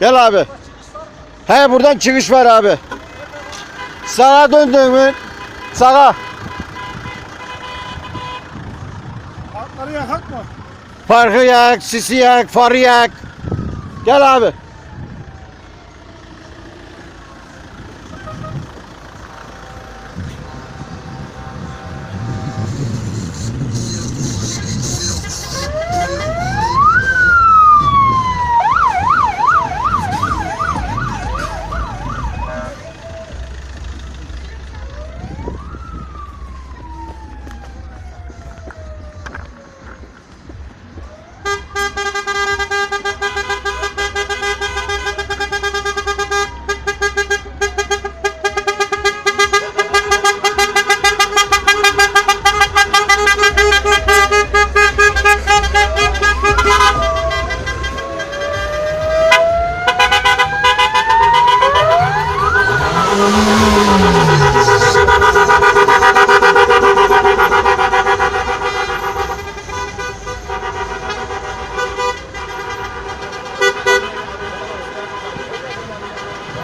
Gel abi. He buradan çıkış var abi. Sağa döndüğümün sağa. Atları yakak mı? Farkı yak, sisi yak, farı yak. Gel abi.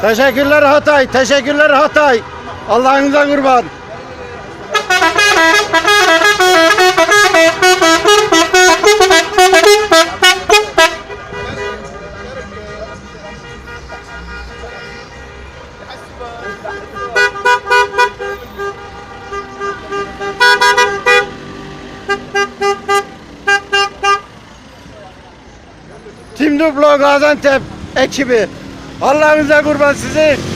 Teşekkürler Hatay, teşekkürler Hatay. Allah'ınıza kurban. Tim Duplo Gaziantep ekibi. Allah'ınıza kurban sizin.